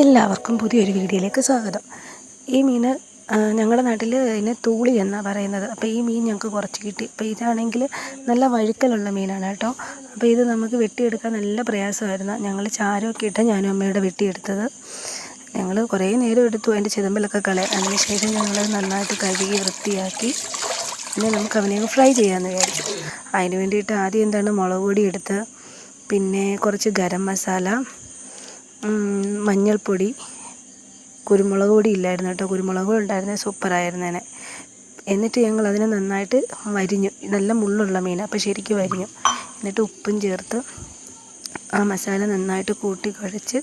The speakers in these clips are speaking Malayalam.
എല്ലാവർക്കും പുതിയൊരു വീഡിയോയിലേക്ക് സ്വാഗതം. ഈ മീൻ ഞങ്ങളുടെ നാട്ടിൽ ഇതിനെ തൂളി എന്നാണ് പറയുന്നത്. അപ്പോൾ ഈ മീൻ ഞങ്ങൾക്ക് കുറച്ച് കിട്ടി. അപ്പോൾ ഇതാണെങ്കിൽ നല്ല വഴുക്കലുള്ള മീനാണ് കേട്ടോ. അപ്പോൾ ഇത് നമുക്ക് വെട്ടിയെടുക്കാൻ നല്ല പ്രയാസമായിരുന്നു. ഞങ്ങൾ ചാരമൊക്കെ ഇട്ട് ഞാനും അമ്മയുടെ വെട്ടിയെടുത്തത്. ഞങ്ങൾ കുറേ നേരം എടുത്തു അതിന്റെ ചെതമ്പലൊക്കെ കളയാൻ. അതിനുശേഷം ഞങ്ങൾ നന്നായിട്ട് കഴുകി വൃത്തിയാക്കി പിന്നെ നമുക്ക് അവനെ ഫ്രൈ ചെയ്യാമെന്ന് വിചാരിച്ചു. അതിന് വേണ്ടിയിട്ട് ആദ്യം എന്താണ് മുളക് പൊടി എടുത്ത് പിന്നെ കുറച്ച് ഗരം മസാല മഞ്ഞൾപ്പൊടി കുരുമുളക് പൊടി ഇല്ലായിരുന്നു കേട്ടോ. കുരുമുളക് പൊടി ഉണ്ടായിരുന്നത് സൂപ്പറായിരുന്നേനെ എന്നിട്ട് ഞങ്ങൾ അതിനെ നന്നായിട്ട് വരിഞ്ഞു. നല്ല മുള്ളുള്ള മീൻ അപ്പോൾ ശരിക്കും വരിഞ്ഞു. എന്നിട്ട് ഉപ്പും ചേർത്ത് ആ മസാല നന്നായിട്ട് കൂട്ടി കുഴച്ച്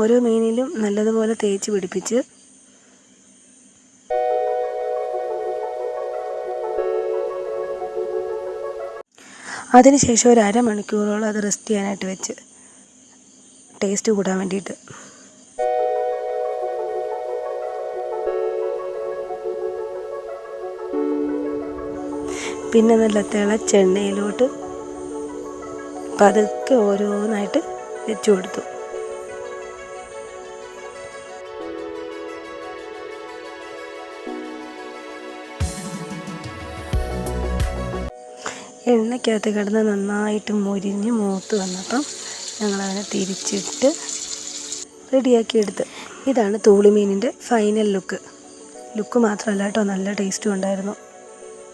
ഓരോ മീനിലും നല്ലതുപോലെ തേച്ച് പിടിപ്പിച്ച് അതിനുശേഷം ഒരു അരമണിക്കൂറോളം അത് റെസ്റ്റ് ചെയ്യാനായിട്ട് വെച്ച്. ടേസ്റ്റ് കൂടാൻ വേണ്ടിയിട്ട്. പിന്നെ നല്ല തിളച്ചെണ്ണയിലോട്ട് പതുക്കെ ഓരോന്നായിട്ട് വെച്ചു കൊടുത്തു. എണ്ണയ്ക്കകത്ത് കിടന്ന് നന്നായിട്ട് മുരിഞ്ഞ് മൂത്ത് വന്നപ്പം ഞങ്ങളതിനെ തിരിച്ചിട്ട് റെഡിയാക്കി എടുത്ത് ഇതാണ് തൂളിമീനിന്റെ ഫൈനൽ ലുക്ക് ലുക്ക് മാത്രമല്ല കേട്ടോ നല്ല ടേസ്റ്റും ഉണ്ടായിരുന്നു.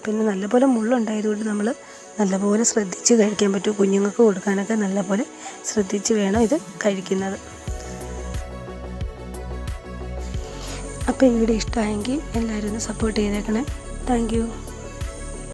പിന്നെ നല്ലപോലെ മുള്ളുണ്ടായതുകൊണ്ട് നമ്മൾ നല്ലപോലെ ശ്രദ്ധിച്ച് കഴിക്കാൻ പറ്റും. കുഞ്ഞുങ്ങൾക്ക് കൊടുക്കാനൊക്കെ നല്ലപോലെ ശ്രദ്ധിച്ച് വേണം ഇത് കഴിക്കുന്നത്. അപ്പോൾ ഈ വീഡിയോ ഇഷ്ടമായെങ്കിൽ എല്ലാവരും ഒന്ന് സപ്പോർട്ട് ചെയ്തേക്കണേ. താങ്ക്